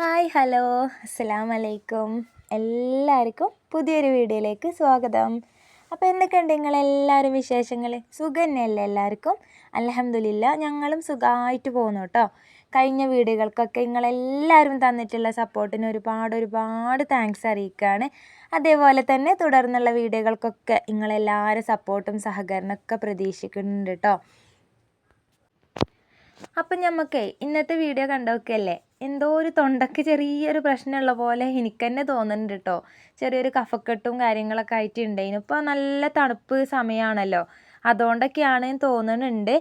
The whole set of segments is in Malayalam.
Hi hello. അസ്സലാം വലൈക്കും എല്ലാവർക്കും പുതിയൊരു വീഡിയോയിലേക്ക് സ്വാഗതം. അപ്പോൾ എന്തൊക്കെയുണ്ട് നിങ്ങളെല്ലാവരും വിശേഷങ്ങൾ സുഖം തന്നെയല്ലേ എല്ലാവർക്കും? അലഹമില്ല ഞങ്ങളും സുഖമായിട്ട് പോകുന്നു കേട്ടോ കഴിഞ്ഞ വീടുകൾക്കൊക്കെ നിങ്ങളെല്ലാവരും തന്നിട്ടുള്ള സപ്പോർട്ടിന് ഒരുപാട് ഒരുപാട് താങ്ക്സ് അറിയിക്കുകയാണ് അതേപോലെ തന്നെ തുടർന്നുള്ള വീഡിയോകൾക്കൊക്കെ നിങ്ങളെല്ലാവരും സപ്പോർട്ടും സഹകരണമൊക്കെ പ്രതീക്ഷിക്കുന്നുണ്ട് കേട്ടോ അപ്പം ഞമ്മക്കേ ഇന്നത്തെ വീഡിയോ കണ്ടോക്കല്ലേ എന്തോ ഒരു തൊണ്ടയ്ക്ക് ചെറിയൊരു പ്രശ്നമുള്ള പോലെ എനിക്ക് തന്നെ തോന്നുന്നുണ്ട് കേട്ടോ ചെറിയൊരു കഫക്കെട്ടും കാര്യങ്ങളൊക്കെ ആയിട്ട് ഉണ്ടായിന് നല്ല തണുപ്പ് സമയമാണല്ലോ അതുകൊണ്ടൊക്കെയാണ് തോന്നുന്നുണ്ട്.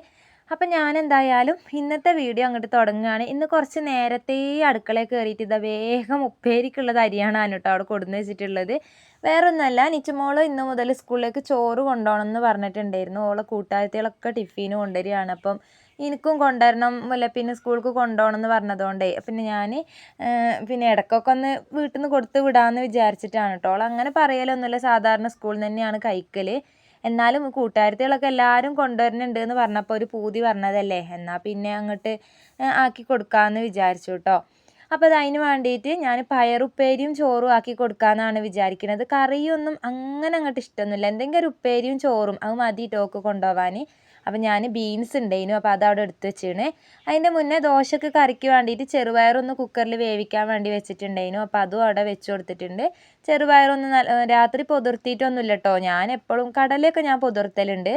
അപ്പം ഞാൻ എന്തായാലും ഇന്നത്തെ വീഡിയോ അങ്ങോട്ട് തുടങ്ങുകയാണ്. ഇന്ന് കുറച്ച് നേരത്തെ അടുക്കളയിൽ കയറിയിട്ട് ഇതാ വേഗം ഉപ്പേരിക്കുള്ളത് അരിയാണ് കേട്ടോ അവിടെ കൊടുന്ന് വെച്ചിട്ടുള്ളത്. വേറൊന്നുമല്ല നിച്ചുമോൾ ഇന്ന് മുതൽ സ്കൂളിലേക്ക് ചോറ് കൊണ്ടുപോകണം എന്ന് പറഞ്ഞിട്ടുണ്ടായിരുന്നു. ഓളെ കൂട്ടുകാരത്തികളൊക്കെ ടിഫിന് കൊണ്ടുവരികയാണ്. അപ്പം എനിക്കും കൊണ്ടുവരണം പിന്നെ സ്കൂൾക്ക് കൊണ്ടുപോകണം എന്ന് പറഞ്ഞതുകൊണ്ടേ. പിന്നെ ഞാൻ പിന്നെ ഇടയ്ക്കൊക്കെ ഒന്ന് വീട്ടിൽ നിന്ന് കൊടുത്ത് വിടാമെന്ന് വിചാരിച്ചിട്ടാണ് കേട്ടോ. അവൾ അങ്ങനെ പറയലൊന്നുമില്ല. സാധാരണ സ്കൂളിൽ തന്നെയാണ് കഴിക്കൽ എന്നാലും കൂട്ടുകാരത്തികളൊക്കെ എല്ലാവരും കൊണ്ടുവരുന്നുണ്ട് എന്ന് പറഞ്ഞപ്പോൾ ഒരു പൂതി പറഞ്ഞതല്ലേ. എന്നാൽ പിന്നെ അങ്ങോട്ട് ആക്കി കൊടുക്കാമെന്ന് വിചാരിച്ചു കേട്ടോ. അപ്പോൾ അത് അതിന് വേണ്ടിയിട്ട് ഞാൻ പയറുപ്പേരിയും ചോറും ആക്കി കൊടുക്കാമെന്നാണ് വിചാരിക്കുന്നത് കറിയൊന്നും അങ്ങനെ അങ്ങോട്ട് ഇഷ്ടമൊന്നുമില്ല. എന്തെങ്കിലും ഒരു ഉപ്പേരിയും ചോറും അത് മതി ടോക്ക് കൊണ്ടുപോകാൻ അപ്പോൾ ഞാൻ ബീൻസ് ഉണ്ടായിരുന്നു അപ്പോൾ അത് അവിടെ എടുത്ത് വെച്ചിരുന്നു അതിന്റെ മുന്നേ ദോശക്ക് കറിക്ക് വേണ്ടിയിട്ട് ചെറുപയറൊന്ന് കുക്കറിൽ വേവിക്കാൻ വേണ്ടി വെച്ചിട്ടുണ്ടായിരുന്നു അപ്പോൾ അതും അവിടെ വെച്ച് കൊടുത്തിട്ടുണ്ട്. ചെറുപയറൊന്ന് രാത്രി പൊതിർത്തിയിട്ടൊന്നുമില്ല കേട്ടോ ഞാൻ എപ്പോഴും കടലയൊക്കെ ഞാൻ പൊതിർത്തലുണ്ട്.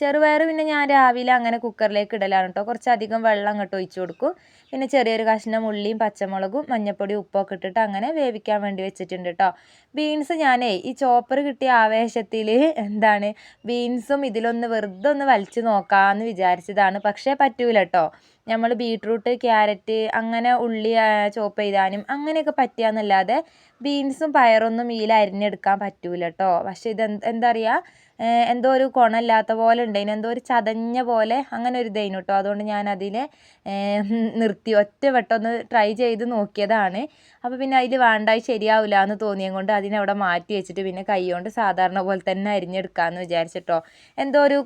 ചെറുപയർ പിന്നെ ഞാൻ രാവിലെ അങ്ങനെ കുക്കറിലേക്ക് ഇടലാണ് കേട്ടോ കുറച്ചധികം വെള്ളം അങ്ങോട്ട് ഒഴിച്ച് കൊടുക്കും. പിന്നെ ചെറിയൊരു കഷ്ണം ഉള്ളിയും പച്ചമുളകും മഞ്ഞൾപ്പൊടി ഉപ്പൊക്കെ ഇട്ടിട്ട് അങ്ങനെ വേവിക്കാൻ വേണ്ടി വെച്ചിട്ടുണ്ട് കേട്ടോ ബീൻസ് ഞാനേ ഈ ചോപ്പർ കിട്ടിയ ആവേശത്തിൽ എന്താണ് ബീൻസും ഇതിലൊന്ന് വെറുതെ ഒന്ന് വലിച്ചു നോക്കാമെന്ന് വിചാരിച്ചതാണ്. പക്ഷേ പറ്റൂല കേട്ടോ നമ്മൾ ബീട്രൂട്ട് ക്യാരറ്റ് അങ്ങനെ ഉള്ളി ചോപ്പ് ചെയ്താനും അങ്ങനെയൊക്കെ പറ്റുകയെന്നല്ലാതെ ബീൻസും പയറൊന്നും ഇതിൽ അരിഞ്ഞെടുക്കാൻ പറ്റൂല കേട്ടോ പക്ഷേ ഇത് എന്താ പറയുക എന്തോ ഒരു കുണമില്ലാത്ത പോലെ ഉണ്ടായിന് എന്തോ ഒരു ചതഞ്ഞ പോലെ അങ്ങനെ ഒരു ഇതായിരുന്നു കേട്ടോ അതുകൊണ്ട് ഞാൻ അതിനെ നിർത്തി. ഒറ്റ വട്ടം ഒന്ന് ട്രൈ ചെയ്ത് നോക്കിയതാണ്. അപ്പോൾ പിന്നെ അതിൽ വേണ്ടായി ശരിയാവില്ല എന്ന് തോന്നിയത് കൊണ്ട് അതിനെ അവിടെ മാറ്റി വെച്ചിട്ട് പിന്നെ കൈ കൊണ്ട് സാധാരണ പോലെ തന്നെ അരിഞ്ഞെടുക്കാമെന്ന് വിചാരിച്ചിട്ടോ എന്തോ ഒരു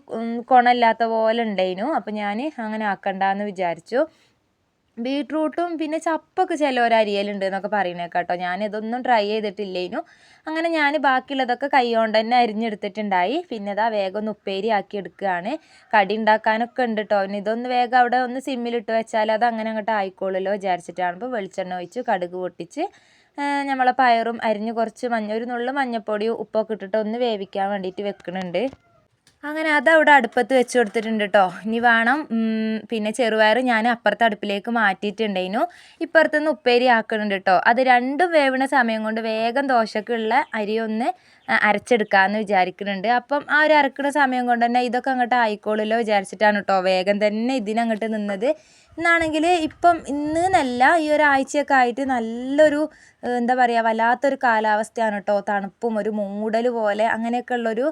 കുണമില്ലാത്ത പോലെ ഉണ്ടായിരുന്നു. അപ്പോൾ ഞാൻ അങ്ങനെ ആക്കണ്ടെന്ന് വിചാരിച്ചു. ബീട്രൂട്ടും പിന്നെ ചപ്പൊക്കെ ചിലവർ അരിയലുണ്ട് എന്നൊക്കെ പറയുന്നത് കേട്ടോ ഞാൻ ഇതൊന്നും ട്രൈ ചെയ്തിട്ടില്ലേനു. അങ്ങനെ ഞാൻ ബാക്കിയുള്ളതൊക്കെ കൈ കൊണ്ട് തന്നെ അരിഞ്ഞെടുത്തിട്ടുണ്ടായി. പിന്നെ ഇതാ വേഗം ഒന്ന് ഉപ്പേരി ആക്കി എടുക്കുകയാണ്. കടി ഉണ്ടാക്കാനൊക്കെ ഉണ്ട് കേട്ടോ പിന്നെ ഇതൊന്ന് വേഗം അവിടെ ഒന്ന് സിമ്മിലിട്ട് വെച്ചാൽ അത് അങ്ങനെ അങ്ങോട്ട് ആയിക്കോളുമല്ലോ വിചാരിച്ചിട്ടാണ് ഇപ്പോൾ വെളിച്ചെണ്ണ ഒഴിച്ച് കടുക് പൊട്ടിച്ച് നമ്മളെ പയറും അരിഞ്ഞ് കുറച്ച് മഞ്ഞ ഒരു നുള്ളു മഞ്ഞൾപ്പൊടിയും ഉപ്പൊക്കെ ഇട്ടിട്ട് ഒന്ന് വേവിക്കാൻ വേണ്ടിയിട്ട് വെക്കുന്നുണ്ട് അങ്ങനെ അതവിടെ അടുപ്പത്ത് വെച്ച് കൊടുത്തിട്ടുണ്ട് കേട്ടോ ഇനി വേണം പിന്നെ ചെറുപയർ ഞാൻ അപ്പുറത്തെ അടുപ്പിലേക്ക് മാറ്റിയിട്ടുണ്ടായിരുന്നു. ഇപ്പുറത്തുനിന്ന് ഉപ്പേരി ആക്കുന്നുണ്ട് കേട്ടോ അത് രണ്ടും വേവണ സമയം കൊണ്ട് വേഗം ദോശക്കുള്ള അരി ഒന്ന് അരച്ചെടുക്കാമെന്ന് വിചാരിക്കുന്നുണ്ട്. അപ്പം ആ ഒരു അരക്കുന്ന സമയം കൊണ്ട് തന്നെ ഇതൊക്കെ അങ്ങോട്ട് ആയിക്കോളുമല്ലോ വിചാരിച്ചിട്ടാണ് കേട്ടോ വേഗം തന്നെ ഇതിനങ്ങോട്ട് നിന്നത്. ഇന്നാണെങ്കിൽ ഇപ്പം ഇന്ന് എന്നല്ല ഈ ഒരാഴ്ചയൊക്കെ ആയിട്ട് നല്ലൊരു എന്താ പറയുക വല്ലാത്തൊരു കാലാവസ്ഥയാണ് കേട്ടോ തണുപ്പും ഒരു മൂടൽ പോലെ അങ്ങനെയൊക്കെ ഉള്ളൊരു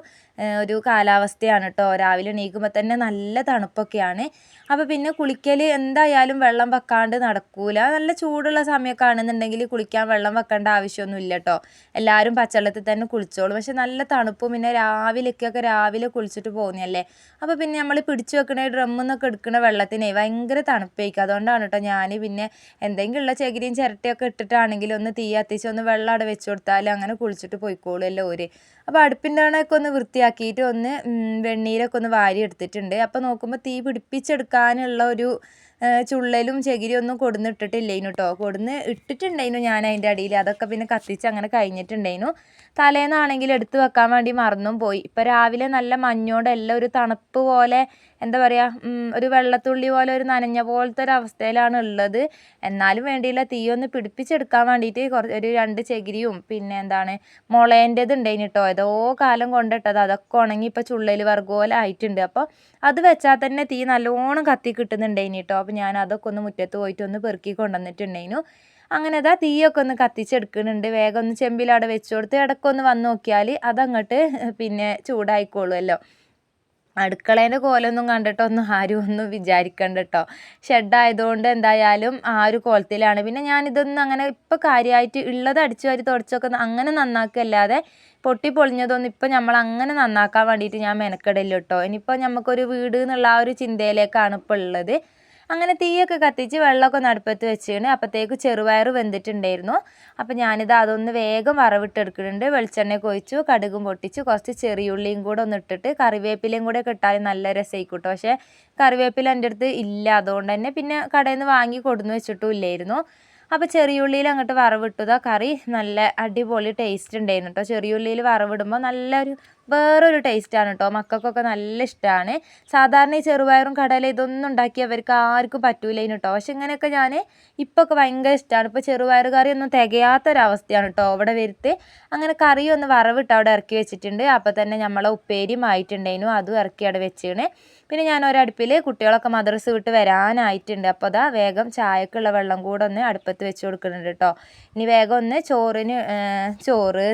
ഒരു കാലാവസ്ഥയാണ് കേട്ടോ രാവിലെ എണീക്കുമ്പോൾ തന്നെ നല്ല തണുപ്പൊക്കെയാണ്. അപ്പോൾ പിന്നെ കുളിക്കൽ എന്തായാലും വെള്ളം വെക്കാണ്ട് നടക്കൂല. നല്ല ചൂടുള്ള സമയമൊക്കെ ആണെന്നുണ്ടെങ്കിൽ കുളിക്കാൻ വെള്ളം വെക്കേണ്ട ആവശ്യമൊന്നും ഇല്ല കേട്ടോ എല്ലാവരും പച്ചവെള്ളത്തിൽ തന്നെ കുളിച്ചോളും. പക്ഷെ നല്ല തണുപ്പും പിന്നെ രാവിലെയൊക്കെ രാവിലെ കുളിച്ചിട്ട് പോകുന്നതല്ലേ? അപ്പോൾ പിന്നെ നമ്മൾ പിടിച്ചു വെക്കണ ഡ്രമ്മിൽ നിന്നൊക്കെ എടുക്കുന്ന വെള്ളത്തിനെ ഭയങ്കര തണുപ്പേക്കും അതുകൊണ്ടാണ് കേട്ടോ ഞാൻ പിന്നെ എന്തെങ്കിലും ഉള്ള ചകിരിയും ചിരട്ടയൊക്കെ ഇട്ടിട്ടാണെങ്കിൽ ഒന്ന് തീ കത്തിച്ച് ഒന്ന് വെള്ളം അവിടെ വെച്ച് കൊടുത്താൽ അങ്ങനെ കുളിച്ചിട്ട് പോയിക്കോളുമല്ലോ ഓര്. അപ്പോൾ അടുപ്പിന്റെ അണയൊക്കെ ഒന്ന് വൃത്തിയാക്കിയിട്ട് ഒന്ന് വെണ്ണീരൊക്കെ ഒന്ന് വാരി എടുത്തിട്ടുണ്ട്. അപ്പോൾ നോക്കുമ്പോൾ തീ പിടിപ്പിച്ചെടുക്കാനുള്ള ഒരു ചുള്ളലും ചകിരിയും ഒന്നും കൊടുന്ന് ഇട്ടിട്ടില്ലേനു കേട്ടോ കൊടുന്ന് ഇട്ടിട്ടുണ്ടായിരുന്നു ഞാൻ അതിന്റെ അടിയിൽ. അതൊക്കെ പിന്നെ കത്തിച്ച് അങ്ങനെ കഴിഞ്ഞിട്ടുണ്ടായിരുന്നു. തലേന്നാണെങ്കിൽ എടുത്ത് വെക്കാൻ വേണ്ടി മറന്നും പോയി. ഇപ്പം രാവിലെ നല്ല മഞ്ഞോടെ എല്ലാം ഒരു തണുപ്പ് പോലെ എന്താ പറയുക ഒരു വെള്ളത്തുള്ളി പോലെ ഒരു നനഞ്ഞ പോലത്തെ ഒരു അവസ്ഥയിലാണ് ഉള്ളത്. എന്നാലും വേണ്ടിയില്ല തീ ഒന്ന് പിടിപ്പിച്ചെടുക്കാൻ വേണ്ടിയിട്ട് കുറച്ച് ഒരു രണ്ട് ചകിരിയും പിന്നെ എന്താണ് മുളേന്റെത് ഉണ്ടായിന് കേട്ടോ ഏതോ കാലം കൊണ്ടിട്ടത്. അതൊക്കെ ഉണങ്ങി ഇപ്പോൾ ചുള്ളൽ വർഗ ആയിട്ടുണ്ട്. അപ്പോൾ അത് വെച്ചാൽ തന്നെ തീ നല്ലോണം കത്തി കിട്ടുന്നുണ്ടായിന് കേട്ടോ അപ്പോൾ ഞാൻ അതൊക്കെ ഒന്ന് മുറ്റത്ത് പോയിട്ട് ഒന്ന് പെറുക്കി കൊണ്ടുവന്നിട്ടുണ്ടായിരുന്നു അങ്ങനെ അതാ തീയൊക്കെ ഒന്ന് കത്തിച്ചെടുക്കുന്നുണ്ട്. വേഗം ഒന്ന് ചെമ്പിലവിടെ വെച്ച് കൊടുത്ത് ഇടയ്ക്കൊന്ന് വന്ന് നോക്കിയാൽ അതങ്ങോട്ട് പിന്നെ ചൂടായിക്കോളുമല്ലോ അടുക്കളേന്റെ കോലമൊന്നും കണ്ടിട്ടൊന്നും ആരും ഒന്നും വിചാരിക്കണ്ട കേട്ടോ ഷെഡായതുകൊണ്ട് എന്തായാലും ആ ഒരു കോലത്തിലാണ്. പിന്നെ ഞാനിതൊന്നും അങ്ങനെ ഇപ്പോൾ കാര്യമായിട്ട് ഉള്ളത് അടിച്ചു വാരി തുടച്ചൊക്കെ അങ്ങനെ നന്നാക്കല്ലാതെ പൊട്ടി പൊളിഞ്ഞതൊന്നും ഇപ്പം നമ്മൾ അങ്ങനെ നന്നാക്കാൻ വേണ്ടിയിട്ട് ഞാൻ മെനക്കെടില്ല കേട്ടോ. ഇനിയിപ്പോൾ നമുക്കൊരു വീട് എന്നുള്ള ആ ഒരു ചിന്തയിലേക്കാണ് ഇപ്പോൾ ഉള്ളത്. അങ്ങനെ തീയൊക്കെ കത്തിച്ച് വെള്ളമൊക്കെ നടുപ്പത്ത് വെച്ചിരുന്നു അപ്പോഴത്തേക്ക് ചെറുപയർ വെന്തിട്ടുണ്ടായിരുന്നു. അപ്പോൾ ഞാനിത് അതൊന്ന് വേഗം വറവിട്ടെടുക്കുന്നുണ്ട്. വെളിച്ചെണ്ണയൊക്കെ ഒഴിച്ചു കടുകും പൊട്ടിച്ചു കുറച്ച് ചെറിയുള്ളിയും കൂടെ ഒന്ന് ഇട്ടിട്ട് കറിവേപ്പിലയും കൂടെ ഒക്കെ നല്ല രസമായിക്കൂട്ടോ. പക്ഷേ കറിവേപ്പില എന്റെ അടുത്ത് ഇല്ല. അതുകൊണ്ട് തന്നെ പിന്നെ കടയിൽ നിന്ന് വാങ്ങി കൊടുന്ന് വെച്ചിട്ടും ഇല്ലായിരുന്നു. അപ്പോൾ ചെറിയുള്ളിയിൽ അങ്ങോട്ട് വറവിട്ടതാ കറി. നല്ല അടിപൊളി ടേസ്റ്റ് ഉണ്ടായിരുന്നു കേട്ടോ ചെറിയുള്ളിയിൽ വറവിടുമ്പോൾ നല്ലൊരു വേറൊരു ടേസ്റ്റാണ് കേട്ടോ മക്കൾക്കൊക്കെ നല്ല ഇഷ്ടമാണ് സാധാരണ ഈ ചെറുപയറും കടല ഇതൊന്നും ഉണ്ടാക്കി അവർക്ക് ആർക്കും പറ്റൂലേനു കേട്ടോ പക്ഷെ ഇങ്ങനെയൊക്കെ ഞാൻ ഇപ്പോൾ ഒക്കെ ഭയങ്കര ഇഷ്ടമാണ് ഇപ്പോൾ ചെറുപയർ കറി ഒന്നും തികയാത്തൊരവസ്ഥയാണ് കേട്ടോ അവിടെ വരുത്ത്. അങ്ങനെ കറി ഒന്ന് വറവിട്ട് അവിടെ ഇറക്കി വെച്ചിട്ടുണ്ട്. അപ്പോൾ തന്നെ നമ്മളെ ഉപ്പേരിയും ആയിട്ടുണ്ടായിരുന്നു അതും ഇറക്കി അവിടെ വെച്ചാണ്. പിന്നെ ഞാൻ ഒരടുപ്പിൽ കുട്ടികളൊക്കെ മദ്രസ് വിട്ട് വരാനായിട്ടുണ്ട്. അപ്പോൾ അതാ വേഗം ചായക്കുള്ള വെള്ളം കൂടെ ഒന്ന് അടുപ്പത്ത് വെച്ച് കൊടുക്കുന്നുണ്ട് കേട്ടോ ഇനി വേഗം ഒന്ന് ചോറിന് ചോറ്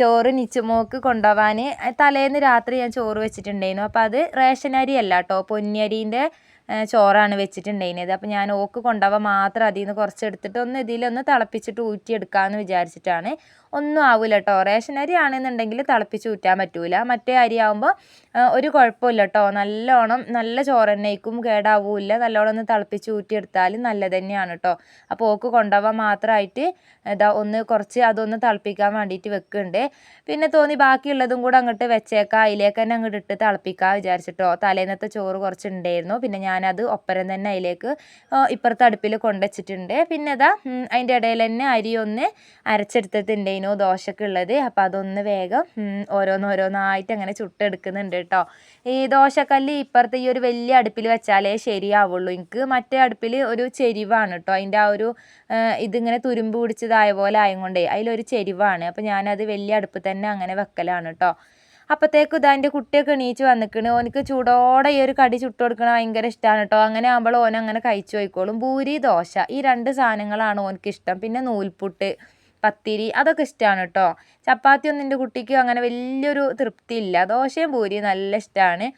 ചോറ് നിച്ചുമോക്ക് കൊണ്ടുപോകാൻ തലേന്ന് രാത്രി ഞാൻ ചോറ് വെച്ചിട്ടുണ്ടായിരുന്നു. അപ്പോൾ അത് റേഷൻ അരി അല്ല കേട്ടോ പൊന്നിയരീന്റെ ചോറാണ് വെച്ചിട്ടുണ്ടായിരുന്നത്. അപ്പോൾ ഞാൻ ഓക്ക് കൊണ്ടുപോകാൻ മാത്രം അതിൽ നിന്ന് കുറച്ച് എടുത്തിട്ട് ഒന്ന് ഇതിലൊന്ന് തിളപ്പിച്ചിട്ട് ഊറ്റിയെടുക്കാമെന്ന് വിചാരിച്ചിട്ടാണ് ഒന്നും ആവില്ല കേട്ടോ റേഷൻ അരി ആണെന്നുണ്ടെങ്കിൽ തിളപ്പിച്ച് ഊറ്റാൻ പറ്റൂല. മറ്റേ അരി ആകുമ്പോൾ ഒരു കുഴപ്പമില്ല കേട്ടോ നല്ലോണം നല്ല ചോറ് കേടാവൂല നല്ലോണം ഒന്ന് തിളപ്പിച്ച് ഊറ്റിയെടുത്താൽ നല്ലത് തന്നെയാണ് കേട്ടോ അപ്പോൾ ഓക്ക് കൊണ്ടുപോകാൻ മാത്രമായിട്ട് ഇതാ ഒന്ന് കുറച്ച് അതൊന്ന് തിളപ്പിക്കാൻ വേണ്ടിയിട്ട് വെക്കുന്നുണ്ട്. പിന്നെ തോന്നി ബാക്കിയുള്ളതും കൂടെ അങ്ങോട്ട് വെച്ചേക്കാം. അതിലേക്ക് തന്നെ അങ്ങോട്ട് ഇട്ട് തിളപ്പിക്കാം വിചാരിച്ചിട്ടോ. തലേന്നത്തെ ചോറ് കുറച്ച് ഉണ്ടായിരുന്നു പിന്നെ ഞാനത് ഒപ്പരം തന്നെ അതിലേക്ക് ഇപ്പുറത്തെ അടുപ്പിൽ കൊണ്ടുവച്ചിട്ടുണ്ട്. പിന്നെ ഇതാ അതിന്റെ ഇടയിൽ തന്നെ അരി ഒന്ന് അരച്ചെടുത്തിട്ടുണ്ടായിരുന്നു ദോശക്ക് ഉള്ളത്. അപ്പോൾ അതൊന്ന് വേഗം ഓരോന്നോരോന്നായിട്ട് അങ്ങനെ ചുട്ടെടുക്കുന്നുണ്ട് കേട്ടോ ഈ ദോശക്കല്ല് ഇപ്പുറത്തെ ഈ ഒരു വലിയ അടുപ്പിൽ വെച്ചാലേ ശരിയാവുള്ളൂ. എനിക്ക് മറ്റേ അടുപ്പിൽ ഒരു ചെരിവാണ് കേട്ടോ അതിന്റെ ആ ഒരു ഇതിങ്ങനെ തുരുമ്പ് പിടിച്ചതായ പോലെ ആയതുകൊണ്ടേ അതിലൊരു ചെരിവാണ്. അപ്പോൾ ഞാനത് വലിയ അടുപ്പ് തന്നെ അങ്ങനെ വെക്കലാണ് കേട്ടോ അപ്പോഴത്തേക്കും ഇതാ എന്റെ കുട്ടിയൊക്കെ എണീച്ച് വന്നിക്കണ്. ഓനക്ക് ചൂടോടെ ഈ ഒരു കടി ചുട്ട് കൊടുക്കണ ഭയങ്കര ഇഷ്ടമാണ് കേട്ടോ അങ്ങനെ ആകുമ്പോൾ ഓൻ അങ്ങനെ കഴിച്ചു പോയിക്കോളും. പൂരി ദോശ ഈ രണ്ട് സാധനങ്ങളാണ് ഓനക്ക് ഇഷ്ടം പിന്നെ നൂൽപുട്ട്. പത്തിരി അതൊക്കെ ഇഷ്ടമാണ് കേട്ടോ ചപ്പാത്തി ഒന്നും എന്റെ കുട്ടിക്ക് അങ്ങനെ വലിയൊരു തൃപ്തി ഇല്ല ദോശയും പൂരിയും നല്ല ഇഷ്ടമാണ്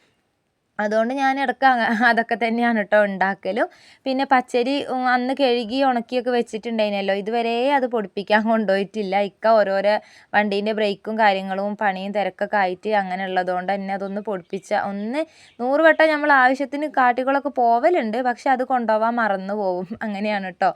അതുകൊണ്ട് ഞാൻ ഇടയ്ക്ക് അതൊക്കെ തന്നെയാണ് കേട്ടോ ഉണ്ടാക്കലും. പിന്നെ പച്ചരി അന്ന് കഴുകി ഉണക്കിയൊക്കെ വെച്ചിട്ടുണ്ടായിരുന്നല്ലോ ഇതുവരെ അത് പൊടിപ്പിക്കാൻ കൊണ്ടുപോയിട്ടില്ല. ഇക്ക ഓരോരോ വണ്ടീന്റെ ബ്രേക്കും കാര്യങ്ങളും പണിയും തിരക്കൊക്കെ ആയിട്ട് അങ്ങനെ ഉള്ളതുകൊണ്ട് തന്നെ അതൊന്ന് പൊടിപ്പിച്ച ഒന്ന് നൂറ് വട്ടം നമ്മൾ ആവശ്യത്തിന് കാട്ടികളൊക്കെ പോവലുണ്ട്. പക്ഷെ അത് കൊണ്ടുപോകാൻ മറന്നു പോവും. അങ്ങനെയാണ് കേട്ടോ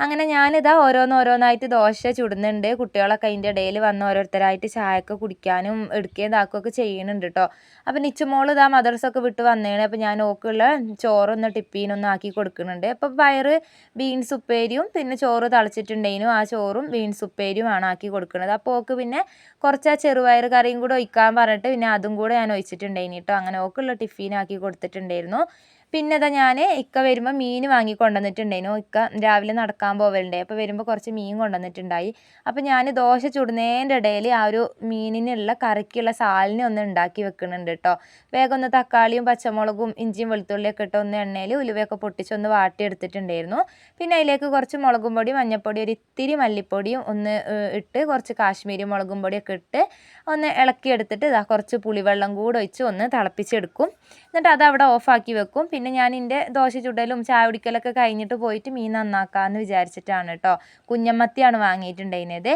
അങ്ങനെ ഞാനിതാ ഓരോന്നോരോന്നായിട്ട് ദോശ ചുടുന്നുണ്ട്. കുട്ടികളൊക്കെ അതിന്റെ ഇടയിൽ വന്ന് ഓരോരുത്തരായിട്ട് ചായയൊക്കെ കുടിക്കാനും എടുക്കുകയും ഇതാക്കുകയൊക്കെ ചെയ്യുന്നുണ്ട് കേട്ടോ അപ്പോൾ നിച്ചുമോൾ ഇതാ മദർസൊക്കെ വിട്ട് വന്നേണ്. അപ്പോൾ ഞാൻ ഓക്കുള്ള ചോറൊന്ന് ടിപ്പീനൊന്നും ആക്കി കൊടുക്കുന്നുണ്ട്. അപ്പോൾ പയറ് ബീൻസ് ഉപ്പേരിയും പിന്നെ ചോറ് തളിച്ചിട്ടുണ്ടേനും. ആ ചോറും ബീൻസ് ഉപ്പേരിയുമാണ് ആക്കി കൊടുക്കുന്നത്. അപ്പോൾ ഓക്ക് പിന്നെ കുറച്ച് ആ ചെറുപയർ കറിയും കൂടെ ഒഴിക്കാൻ പറഞ്ഞിട്ട് പിന്നെ അതും കൂടെ ഞാൻ ഒഴിച്ചിട്ടുണ്ടായിനി കേട്ടോ അങ്ങനെ ഓക്കുള്ള ടിഫീനാക്കി കൊടുത്തിട്ടുണ്ടായിരുന്നു പിന്നെ ഇതാ ഞാൻ ഇക്ക വരുമ്പോൾ മീൻ വാങ്ങി കൊണ്ടുവന്നിട്ടുണ്ടായിരുന്നു ഇക്ക രാവിലെ നടക്കാൻ പോവലുണ്ട് അപ്പോൾ വരുമ്പോൾ കുറച്ച് മീൻ കൊണ്ടുവന്നിട്ടുണ്ടായി. അപ്പോൾ ഞാൻ ദോശ ചുടുന്നതിന്റെ ഇടയിൽ ആ ഒരു മീനിനുള്ള കറിക്കുള്ള സാലിനെ ഒന്ന് ഉണ്ടാക്കി വെക്കുന്നുണ്ട് കേട്ടോ വേഗം ഒന്ന് തക്കാളിയും പച്ചമുളകും ഇഞ്ചിയും വെളുത്തുള്ളിയൊക്കെ ഇട്ട് ഒന്ന് എണ്ണയിൽ ഉലുവയൊക്കെ പൊട്ടിച്ചൊന്ന് വാട്ടിയെടുത്തിട്ടുണ്ടായിരുന്നു. പിന്നെ അതിലേക്ക് കുറച്ച് മുളകും പൊടി മഞ്ഞൾപ്പൊടി ഒരു ഇത്തിരി മല്ലിപ്പൊടിയും ഒന്ന് ഇട്ട് കുറച്ച് കാശ്മീരി മുളകും പൊടിയൊക്കെ ഇട്ട് ഒന്ന് ഇളക്കിയെടുത്തിട്ട് കുറച്ച് പുളിവെള്ളം കൂടെ ഒഴിച്ച് ഒന്ന് തിളപ്പിച്ചെടുക്കും. എന്നിട്ട് അത് അവിടെ ഓഫാക്കി വെക്കും. പിന്നെ ഞാൻ എന്റെ ദോശ ചുടലും ചായ കുടിക്കലൊക്കെ കഴിഞ്ഞിട്ട് പോയിട്ട് മീൻ നന്നാക്കാമെന്ന് വിചാരിച്ചിട്ടാണ് കേട്ടോ കുഞ്ഞമ്മത്തിയാണ് വാങ്ങിയിട്ടുണ്ടായിരുന്നത്.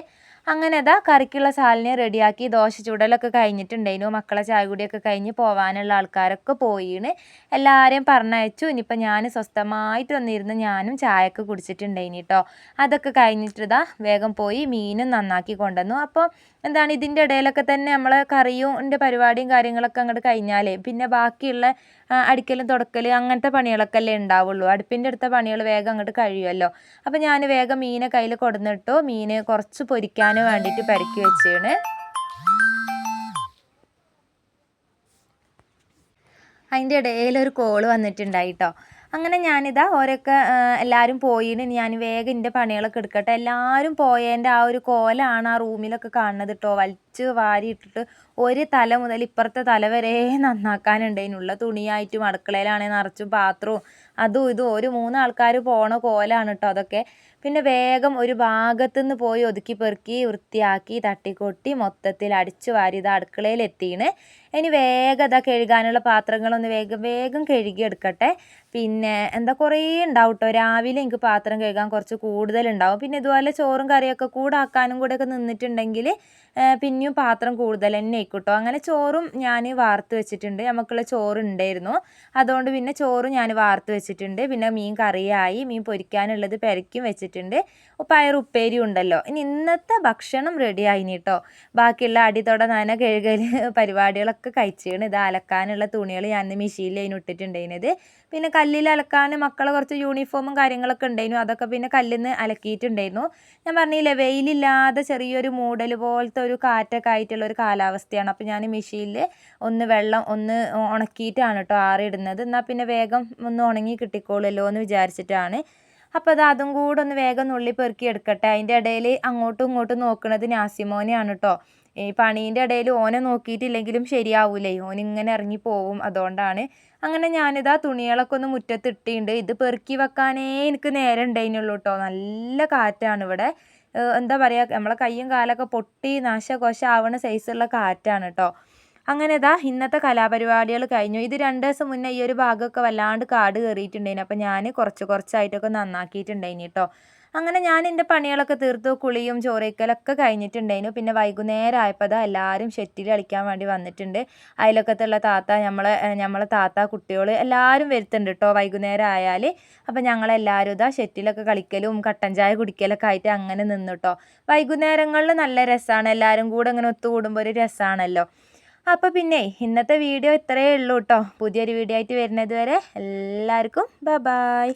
അങ്ങനെ അതാ കറിക്കുള്ള സാലിനെ റെഡിയാക്കി ദോശ ചുടലൊക്കെ കഴിഞ്ഞിട്ടുണ്ടായിരുന്നു. മക്കളെ ചായ കുടിയൊക്കെ കഴിഞ്ഞ് പോകാനുള്ള ആൾക്കാരൊക്കെ പോയിന് എല്ലാവരെയും പറഞ്ഞയച്ചു. ഇനിയിപ്പോൾ ഞാൻ സ്വസ്ഥമായിട്ട് വന്നിരുന്ന് ഞാനും ചായയൊക്കെ കുടിച്ചിട്ടുണ്ടായിനി കേട്ടോ അതൊക്കെ കഴിഞ്ഞിട്ട് വേഗം പോയി മീനും നന്നാക്കി കൊണ്ടുവന്നു. അപ്പോൾ എന്താണ് ഇതിന്റെ ഇടയിലൊക്കെ തന്നെ നമ്മൾ കറിയും എന്റെ പരിപാടിയും കാര്യങ്ങളൊക്കെ അങ്ങോട്ട് കഴിഞ്ഞാലേ പിന്നെ ബാക്കിയുള്ള അടിക്കലും തുടക്കൽ അങ്ങനത്തെ പണികളൊക്കെ അല്ലേ ഉണ്ടാവുള്ളൂ. അടുപ്പിന്റെ അടുത്ത പണികൾ വേഗം അങ്ങോട്ട് കഴിയുമല്ലോ. അപ്പോൾ ഞാൻ വേഗം മീനെ കയ്യിൽ കൊടുന്നിട്ടു. മീൻ കുറച്ച് പൊരിക്കാൻ വേണ്ടിയിട്ട് പരക്കി വെച്ചാണ്. അതിന്റെ ഇടയിൽ ഒരു കോൾ വന്നിട്ടുണ്ടായി കേട്ടോ അങ്ങനെ ഞാനിതാ ഓരൊക്കെ എല്ലാവരും പോയിന്. ഞാൻ വേഗം എന്റെ പണികളൊക്കെ എടുക്കട്ടെ. എല്ലാവരും പോയതിന്റെ ആ ഒരു കോലാണ് ആ റൂമിലൊക്കെ കാണുന്നത് കേട്ടോ വലിച്ച് വാരി ഇട്ടിട്ട് ഒരു തല മുതൽ ഇപ്പുറത്തെ തല വരെ നന്നാക്കാനുണ്ട് അതിനുള്ള തുണിയായിട്ടും അടുക്കളയിലാണെങ്കിൽ നിറച്ചും പാത്രവും അതും ഇതും. ഒരു മൂന്ന് ആൾക്കാർ പോണ കോലാണ് കേട്ടോ അതൊക്കെ. പിന്നെ വേഗം ഒരു ഭാഗത്തു നിന്ന് പോയി ഒതുക്കി പെറുക്കി വൃത്തിയാക്കി തട്ടിക്കൊട്ടി മൊത്തത്തിൽ അടിച്ചു വാരി ഇത് അടുക്കളയിൽ എത്തിയാണ് ഇനി വേഗം അതാ കഴുകാനുള്ള പാത്രങ്ങളൊന്ന് വേഗം വേഗം കഴുകിയെടുക്കട്ടെ പിന്നെ എന്താ കുറേ ഉണ്ടാവും കേട്ടോ രാവിലെ എനിക്ക് പാത്രം കഴുകാൻ കുറച്ച് കൂടുതലുണ്ടാവും. പിന്നെ ഇതുപോലെ ചോറും കറിയൊക്കെ കൂടെ ആക്കാനും കൂടെയൊക്കെ നിന്നിട്ടുണ്ടെങ്കിൽ പിന്നെയും പാത്രം കൂടുതൽ തന്നെ ആയിക്കോട്ടോ. കേട്ടോ അങ്ങനെ ചോറും ഞാൻ വാർത്ത് വെച്ചിട്ടുണ്ട്. നമുക്കുള്ള ചോറ് ഉണ്ടായിരുന്നു. അതുകൊണ്ട് പിന്നെ ചോറ് ഞാൻ വാർത്ത് വെച്ചിട്ടുണ്ട്. പിന്നെ മീൻ കറിയായി. മീൻ പൊരിക്കാനുള്ളത് പെരക്കും വെച്ചിട്ടുണ്ട്. പയർ ഉപ്പേരി ഉണ്ടല്ലോ. ഇനി ഇന്നത്തെ ഭക്ഷണം റെഡി ആയിനി കേട്ടോ ബാക്കിയുള്ള അടിത്തോട നന കഴുകൽ പരിപാടികളൊക്കെ കഴിച്ചാണ്. ഇത് അലക്കാനുള്ള തുണികൾ ഞാൻ മെഷീനിൽ അതിന് ഇട്ടിട്ടുണ്ടായിരുന്നത് പിന്നെ കല്ലിൽ അലക്കാൻ മക്കളെ കുറച്ച് യൂണിഫോമും കാര്യങ്ങളൊക്കെ ഉണ്ടായിരുന്നു അതൊക്കെ പിന്നെ കല്ലിൽ നിന്ന് അലക്കിയിട്ടുണ്ടായിരുന്നു. ഞാൻ പറഞ്ഞില്ലേ വെയിലില്ലാതെ ചെറിയൊരു മൂടൽ പോലത്തെ ഒരു കാറ്റൊക്കെ ആയിട്ടുള്ള ഒരു കാലാവസ്ഥയാണ്. അപ്പോൾ ഞാൻ മെഷീനിൽ ഒന്ന് വെള്ളം ഒന്ന് ഉണക്കിയിട്ടാണ് കേട്ടോ ആറിയിടുന്നത് എന്നാൽ പിന്നെ വേഗം ഒന്ന് ഉണങ്ങി കിട്ടിക്കോളുമല്ലോ എന്ന് വിചാരിച്ചിട്ടാണ് അപ്പോൾ അത് അതും കൂടെ ഒന്ന് വേഗം നുള്ളി പെറുക്കി എടുക്കട്ടെ. അതിന്റെ ഇടയിൽ അങ്ങോട്ടും ഇങ്ങോട്ടും നോക്കുന്നത് നാസിമോനെയാണ് കേട്ടോ ഈ പണീന്റെ ഇടയിൽ ഓനെ നോക്കിയിട്ടില്ലെങ്കിലും ശരിയാവൂലേ? ഓൻ ഇങ്ങനെ ഇറങ്ങി പോവും അതുകൊണ്ടാണ്. അങ്ങനെ ഞാനിതാ തുണികളൊക്കെ ഒന്ന് മുറ്റത്തിട്ടിണ്ട്. ഇത് പെറുക്കി വെക്കാനേ എനിക്ക് നേരം ഉണ്ടായിരുന്നുള്ളൂ കേട്ടോ നല്ല കാറ്റാണ് ഇവിടെ. എന്താ പറയുക നമ്മളെ കയ്യും കാലൊക്കെ പൊട്ടി നാശകോശ ആവണ സൈസുള്ള കാറ്റാണ് കേട്ടോ അങ്ങനെ ഇതാ ഇന്നത്തെ കലാപരിപാടികൾ കഴിഞ്ഞു. ഇത് രണ്ട് ദിവസം മുന്നേ ഈ ഒരു ഭാഗമൊക്കെ വല്ലാണ്ട് കാട് കയറിയിട്ടുണ്ടായിന്. അപ്പോൾ ഞാൻ കുറച്ച് കുറച്ചായിട്ടൊക്കെ നന്നാക്കിയിട്ടുണ്ടായിന് കേട്ടോ. അങ്ങനെ ഞാൻ എന്റെ പണികളൊക്കെ തീർത്തു കുളിയും ചോറയ്ക്കലൊക്കെ കഴിഞ്ഞിട്ടുണ്ടായിരുന്നു പിന്നെ വൈകുന്നേരം ആയപ്പോൾ അതാ എല്ലാവരും ഷെറ്റിൽ കളിക്കാൻ വേണ്ടി വന്നിട്ടുണ്ട്. അതിലൊക്കത്തുള്ള താത്ത നമ്മളെ നമ്മളെ താത്ത കുട്ടികൾ എല്ലാവരും വരുത്തുന്നുണ്ട് കേട്ടോ വൈകുന്നേരം ആയാൽ അപ്പം ഞങ്ങളെല്ലാവരും ഇതാ ഷെറ്റിലൊക്കെ കളിക്കലും കട്ടൻ ചായ കുടിക്കലൊക്കെ ആയിട്ട് അങ്ങനെ നിന്നു കേട്ടോ. വൈകുന്നേരങ്ങളിൽ നല്ല രസമാണ് എല്ലാവരും കൂടെ അങ്ങനെ ഒത്തുകൂടുമ്പോൾ ഒരു രസമാണല്ലോ അപ്പോൾ പിന്നെ ഇന്നത്തെ വീഡിയോ ഇത്രയേ ഉള്ളൂ കേട്ടോ പുതിയൊരു വീഡിയോ ആയിട്ട് വരുന്നത് വരെ എല്ലാവർക്കും ബ ബായ്